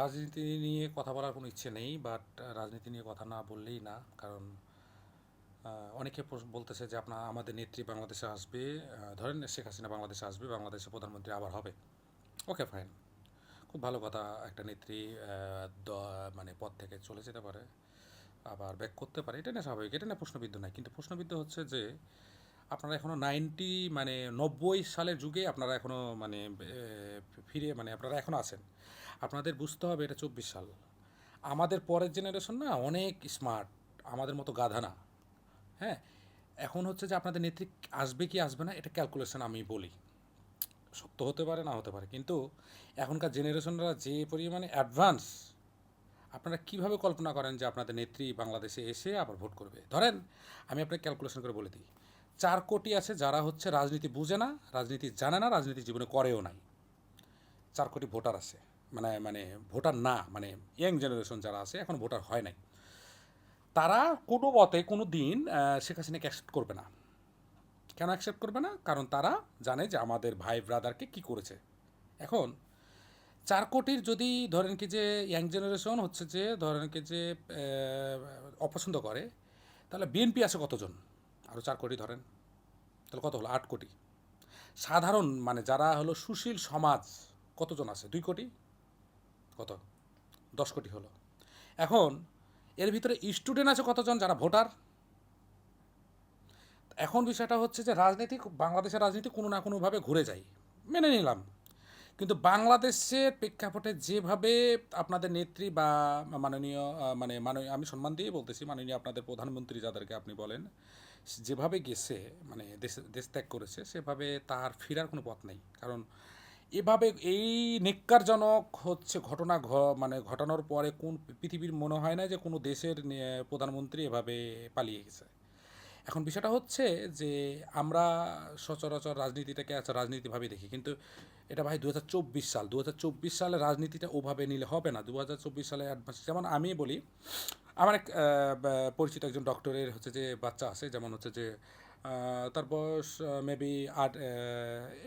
রাজনীতি নিয়ে কথা বলার কোনো ইচ্ছে নেই বাট রাজনীতি নিয়ে কথা না বললেই না, কারণ অনেকে বলতেছে যে আপনার, আমাদের নেত্রী বাংলাদেশে আসবে ধরেন শেখ হাসিনা বাংলাদেশে আসবে, বাংলাদেশে প্রধানমন্ত্রী আবার হবে। ওকে ফাইন খুব ভালো কথা, একটা নেত্রী মানে পদ থেকে চলে যেতে পারে, আবার ব্যাক করতে পারে, এটা না স্বাভাবিক, এটা না প্রশ্নবিদ্ধ নয়, কিন্তু প্রশ্নবিদ্ধ হচ্ছে যে আপনারা এখনও নাইনটি মানে নব্বই সালের যুগে আপনারা এখনও মানে ফিরে মানে আপনারা এখনও আছেন। আপনাদের বুঝতে হবে এটা চব্বিশ সাল। আমাদের পরের জেনারেশন না অনেক স্মার্ট আমাদের মতো গাধা না। হ্যাঁ? এখন হচ্ছে যে আপনাদের নেত্রী আসবে কি আসবে না, এটা ক্যালকুলেশন আমি বলি। সত্য হতে পারে, না হতে পারে। কিন্তু এখনকার জেনারেশনরা যে পরিমাণে অ্যাডভান্স আপনারা কীভাবে কল্পনা করেন যে আপনাদের নেত্রী বাংলাদেশে এসে আবার ভোট করবে? ধরেন, আমি আপনাকে ক্যালকুলেশন করে বলে দিই। চার কোটি আছে যারা হচ্ছে রাজনীতি বুঝে না, রাজনীতি জানে না, রাজনীতি জীবনে করেও নাই। চার কোটি ভোটার আছে। মানে মানে ভোটার না মানে ইয়াং জেনারেশন যারা আছে, এখন ভোটার হয় নাই। তারা কোনো মতে কোনো দিন শেখ হাসিনাকে অ্যাকসেপ্ট করবে না। কেন অ্যাকসেপ্ট করবে না? কারণ তারা জানে যে আমাদের ভাই ব্রাদারকে কি করেছে। এখন চার কোটির যদি ধরেন কি যে ইয়াং জেনারেশন হচ্ছে যে, ধরেন কি যে অপছন্দ করে, তাহলে বিএনপি আছে কতজন? আরও চার কোটি ধরেন। তাহলে কত হলো? আট কোটি। সাধারণ মানে যারা হলো সুশীল সমাজ, কতজন আছে? দুই কোটি? কত? দশ কোটি হলো। এখন এর ভিতরে স্টুডেন্ট আছে কতজন? যারা ভোটার এখন বিষয়টা হচ্ছে যে রাজনীতি, বাংলাদেশের রাজনীতি কোনো না কোনোভাবে ঘুরে যায়। মেনে নিলাম। কিন্তু বাংলাদেশের প্রেক্ষাপটে যেভাবে আপনাদের নেত্রী বা মাননীয় মানে মাননীয়, আমি সম্মান দিয়ে বলতেছি, মাননীয় আপনাদের প্রধানমন্ত্রী যাদেরকে আপনি বলেন যেভাবে গেছে মানে দেশ দেশ ত্যাগ করেছে, সেভাবে তার ফেরার কোনো পথ নেই। কারণ এভাবে এই নেককারজনক হচ্ছে ঘটনা ঘ মানে ঘটানোর পরে কোন পৃথিবীর মনে হয় না যে কোনো দেশের প্রধানমন্ত্রী এভাবে পালিয়ে গেছে। এখন বিষয়টা হচ্ছে যে আমরা সচরাচর রাজনীতিটাকে আচ্ছা রাজনীতিভাবে দেখি, কিন্তু এটা ভাই দু হাজার চব্বিশ সাল দু হাজার চব্বিশ সালে রাজনীতিটা ওভাবে নিলে হবে না। দু হাজার চব্বিশ সালে অ্যাডভান্স, যেমন আমি বলি আমার এক পরিচিত একজন ডক্টরের হচ্ছে যে বাচ্চা আছে, যেমন হচ্ছে যে তার বয়স মেবি আট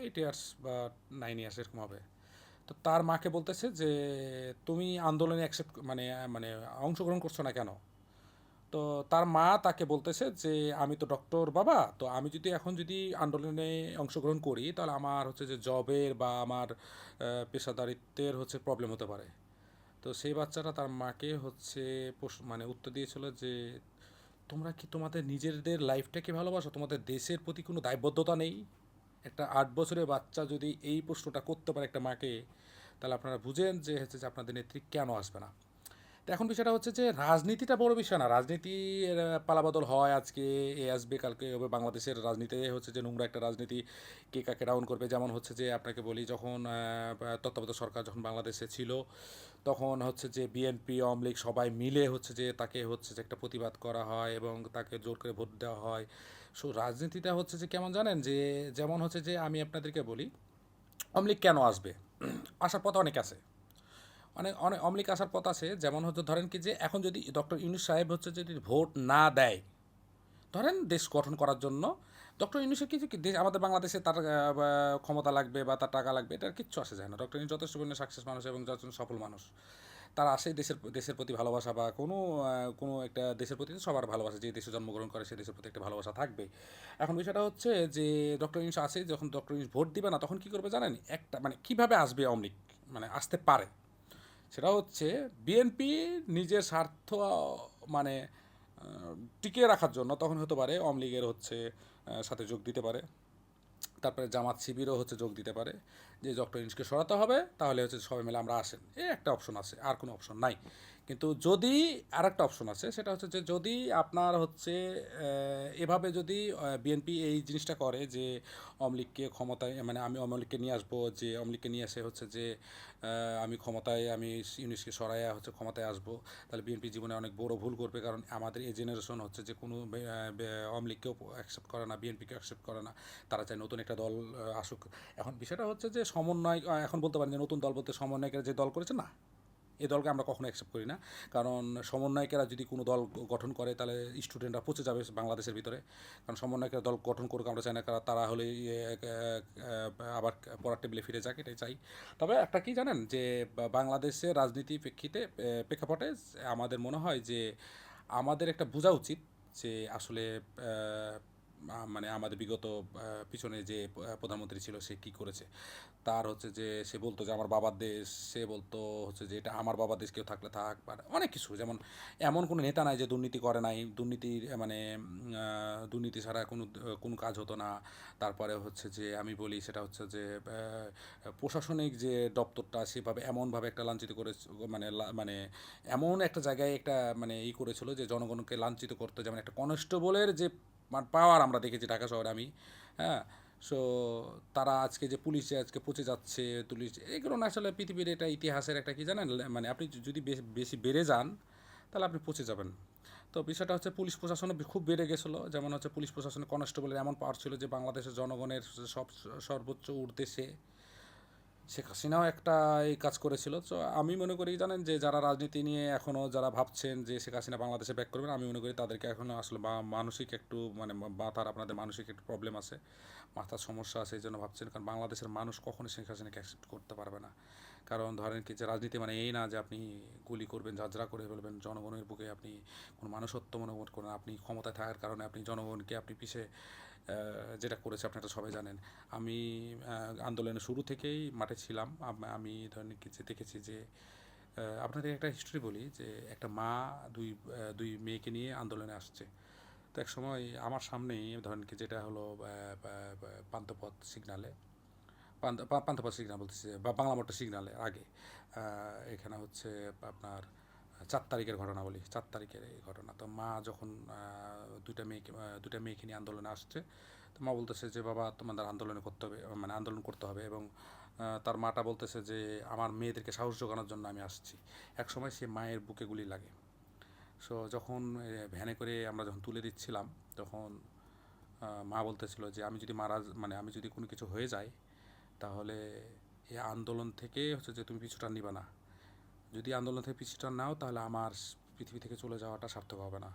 এইট ইয়ার্স বা নাইন ইয়ার্স এরকম হবে। তো তার মাকে বলতেছে যে, তুমি আন্দোলনে অ্যাকসেপ্ট মানে মানে অংশগ্রহণ করছ না কেন? তো তার মা তাকে বলতেছে যে, আমি তো ডক্টর বাবা, তো আমি যদি এখন যদি আন্দোলনে অংশগ্রহণ করি, তাহলে আমার হচ্ছে যে জবের বা আমার পেশাদারিত্বের হচ্ছে প্রবলেম হতে পারে। তো সেই বাচ্চাটা তার মাকে হচ্ছে মানে উত্তর দিয়েছিল যে তোমরা কি তোমাদের নিজেদের লাইফটাকে ভালোবাসো? তোমাদের দেশের প্রতি কোনো দায়বদ্ধতা নেই? একটা আট বছরের বাচ্চা যদি এই প্রশ্নটা করতে পারে একটা মাকে তাহলে আপনারা বুঝেন যে হচ্ছে যে আপনাদের নেত্রী কেন আসবে না। তো এখন বিষয়টা হচ্ছে যে রাজনীতিটা বড় বিষয় না। রাজনীতির আহ, পালাবদল হয় আজকে এ আসবে কালকে হবে। বাংলাদেশের রাজনীতি হচ্ছে যে নোংরা একটা রাজনীতি। কে কাকে ডাউন করবে? যেমন হচ্ছে যে আপনাকে বলি যখন তত্ত্বাবধায়ক সরকার যখন বাংলাদেশে ছিল তখন হচ্ছে যে বিএনপি আওয়ামী লীগ সবাই মিলে হচ্ছে যে তাকে হচ্ছে যে একটা প্রতিবাদ করা হয় এবং তাকে জোর করে ভোট দেওয়া হয়। সো রাজনীতিটা হচ্ছে যে কেমন জানেন যে, যেমন হচ্ছে যে আমি আপনাদেরকে বলি, আওয়ামী লীগ কেন আসবে? আসার পথ অনেক আছে। অনেক অনেক আওয়ামী লীগ আসার পথ আছে, যেমন হচ্ছে ধরেন কি যে এখন যদি ডক্টর ইউনুস সাহেব হচ্ছে যদি ভোট না দেয়, ধরেন দেশ গঠন করার জন্য ডক্টর ইউনুসের কিছু কি? দেশ আমাদের বাংলাদেশে তার ক্ষমতা লাগবে বা তার টাকা লাগবে, এটার কিচ্ছু আসে যায় না। ডক্টর ইউনুস যথেষ্ট পরিমাণে সাকসেস মানুষ এবং যথেষ্ট সফল মানুষ। তার আসে দেশের দেশের প্রতি ভালোবাসা বা কোনো কোনো একটা দেশের প্রতি সবার ভালোবাসা, যে দেশে জন্মগ্রহণ করে সে দেশের প্রতি একটা ভালোবাসা থাকবে। এখন বিষয়টা হচ্ছে যে, ডক্টর ইউনুস আসে, যখন ডক্টর ইউনুস ভোট দিবে না, তখন কী করবে জানেন? একটা মানে কীভাবে আসবে লীগ মানে আসতে পারে। সেটা হচ্ছে বিএনপি নিজের স্বার্থ মানে টিকিয়ে রাখার জন্য তখন হতে পারে আওয়ামী লীগের হচ্ছে সাথে যোগ দিতে পারে। তারপরে জামাত শিবিরও হচ্ছে যোগ দিতে পারে। যে ডক্টর ইউনুসকে সরাতে হবে, তাহলে হচ্ছে সবাই মিলে আমরা আসেন। এই একটা অপশন আছে, আর কোনো অপশন নাই। কিন্তু যদি আর একটা অপশন আছে, সেটা হচ্ছে যে যদি আপনার হচ্ছে এভাবে যদি বিএনপি এই জিনিসটা করে যে লীগকে ক্ষমতায় মানে আমি লীগকে নিয়ে আসব, যে লীগকে নিয়ে আসে হচ্ছে যে আমি ক্ষমতায়, আমি ইউনিসকে সরাইয়া হচ্ছে ক্ষমতায় আসব, তাহলে বিএনপি জীবনে অনেক বড় ভুল করবে। কারণ আমাদের এই জেনারেশন হচ্ছে যে কোনো লীগকেও অ্যাকসেপ্ট করে না বিএনপিকে অ্যাকসেপ্ট করে না। তারা চায় নতুন একটা দল আসুক। এখন বিষয়টা হচ্ছে যে সমন্বয় এখন বলতে পারেন যে নতুন দল বলতে সমন্বয়কের যে দল করেছে, না। এই দলকে আমরা কখনো অ্যাকসেপ্ট করি না। কারণ সমন্বয়কেরা যদি কোনো দল গঠন করে, তাহলে স্টুডেন্টরা পচে যাবে বাংলাদেশের ভিতরে। কারণ সমন্বয়কেরা দল গঠন করুক আমরা চাই না কারণ তারা হলে আবার পড়ার টেবিলে ফিরে যাক, এটাই চাই। তবে একটা কি জানেন, যে বা- বাংলাদেশের রাজনীতি প্রেক্ষিতে প্রেক্ষাপটে আমাদের মনে হয় যে আমাদের একটা বোঝা উচিত যে আসলে মানে আমাদের বিগত পিছনে যে প্রধানমন্ত্রী ছিল সে কি করেছে? তার হচ্ছে যে, সে বলতো যে, আমার বাবার দেশ। সে বলতো হচ্ছে যে, এটা আমার বাবার দেশ, কেউ থাকলে থাক। বা অনেক কিছু। যেমন এমন কোনো নেতা নাই যে, দুর্নীতি করে নাই। দুর্নীতির মানে দুর্নীতি ছাড়া কোনো কোনো কাজ হতো না। তারপরে হচ্ছে যে, আমি বলি সেটা হচ্ছে যে প্রশাসনিক যে দপ্তরটা, সেভাবে এমনভাবে একটা লাঞ্ছিত করে মানে মানে এমন একটা জায়গায় একটা মানে ই করেছিল যে, জনগণকে লাঞ্ছিত করতে যেমন একটা কনস্টেবলের যে পাওয়ার আমরা দেখেছি ঢাকা শহরে আমি হ্যাঁ? সো তারা আজকে যে পুলিশে আজকে পচে যাচ্ছে পুলিশ এগুলো না আসলে পৃথিবীর এটা ইতিহাসের একটা কি জানেন? মানে আপনি যদি বেশ- বেড়ে যান, তাহলে আপনি পচে যাবেন। তো বিষয়টা হচ্ছে পুলিশ প্রশাসনও খুব বেড়ে গেছিল। যেমন হচ্ছে পুলিশ প্রশাসনে কনস্টেবলের এমন পাওয়ার ছিল যে বাংলাদেশের জনগণের সব সর্বোচ্চ সে শেখ হাসিনাও একটা এই কাজ করেছিল। তো আমি মনে করি, জানেন যে যারা রাজনীতি নিয়ে এখনও যারা ভাবছেন যে শেখ হাসিনা বাংলাদেশে ব্যাক করবেন, আমি মনে করি তাদেরকে এখনও আসলে বা মানসিক একটু মানে মাথার আপনাদের মানসিক একটু প্রবলেম আছে, মাথার সমস্যা আছে এই জন্য ভাবছেন। কারণ বাংলাদেশের মানুষ কখনোই শেখ হাসিনাকে অ্যাকসেপ্ট করতে পারবে না। কারণ ধরেন কি যে রাজনীতি মানে এই না যে আপনি গুলি করবেন, ঝাঁঝরা করে ফেলবেন, জনগণের বুকে আপনি কোনো মানুষত্ব মনে করেন আপনি ক্ষমতায় থাকার কারণে আপনি জনগণকে আপনি পিছিয়ে যেটা করেছে, আপনারা সবাই জানেন। আমি আন্দোলনের শুরু থেকেই মাঠে ছিলাম। আমি ধরেন কি যে দেখেছি যে আপনাদের একটা হিস্ট্রি বলি যে, একটা মা দুই দুই মেয়েকে নিয়ে আন্দোলনে আসছে। তো এক সময় আমার সামনেই ধরেন কি যেটা হলো পান্থপথ সিগনালে পান্থ- পা- পান্থপথ সিগনাল বলতেছি, বা বাংলা মোটর সিগনালে আগে। এখানে হচ্ছে আপনার চার তারিখের ঘটনা বলি, চার তারিখের এই ঘটনা। তো মা যখন দুইটা মেয়েকে দুইটা মেয়েকে নিয়ে আন্দোলনে আসছে, তো মা বলতেছে যে, বাবা, তোমাদের আন্দোলনে করতে হবে মানে আন্দোলন করতে হবে। এবং তার মাটা বলতেছে যে, আমার মেয়েদেরকে সাহস জোগানোর জন্য আমি আসছি। এক সময় সে মায়ের বুকে গুলি লাগে। সো যখন ভ্যানে করে আমরা যখন তুলে দিচ্ছিলাম, তখন মা বলতেছিল যে, আমি যদি মারা মানে আমি যদি কোনো কিছু হয়ে যায়, তাহলে এই আন্দোলন থেকে হচ্ছে যে, তুমি পিছুটা নিবা না। যদি আন্দোলন থেকে পিছুটা নাও, তাহলে আমার পৃথিবী থেকে চলে যাওয়াটা সার্থক হবে না।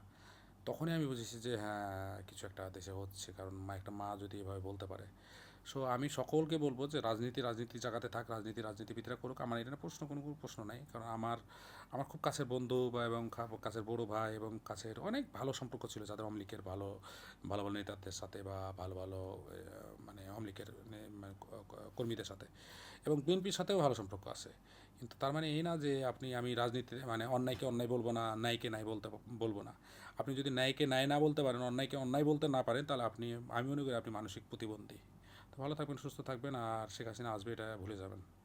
তখনই আমি বুঝেছি যে হ্যাঁ কিছু একটা দেশে হচ্ছে, কারণ মা, একটা মা যদি এভাবে বলতে পারে। সো আমি সকলকে বলব যে, রাজনীতি রাজনীতি জায়গাতে থাক, রাজনীতি, রাজনীতিবিদরা করুক। আমার এটা প্রশ্ন, কোনো কোনো প্রশ্ন নাই। কারণ আমার আমার খুব কাছের বন্ধু বা, এবং কাছের বড় ভাই এবং কাছের অনেক ভালো সম্পর্ক ছিল, যাদের অমলিকের ভালো ভালো ভালো নেতাদের সাথে বা, ভালো ভালো মানে অমলিকের মানে কর্মীদের সাথে। এবং বিএনপির সাথেও ভালো সম্পর্ক আছে। কিন্তু তার মানে এই না যে আপনি, আমি রাজনীতি মানে অন্যায়কে অন্যায় বলব না, ন্যায়কে ন্যায় বলতে বলব না। আপনি যদি ন্যায়কে ন্যায় না বলতে পারেন, অন্যায়কে অন্যায় বলতে না পারেন, তাহলে আপনি, আমি মনে করি আপনি মানসিক প্রতিবন্ধী। তো ভালো থাকবেন, সুস্থ থাকবেন, আর শেখ হাসিনা আসবে, এটা ভুলে যাবেন।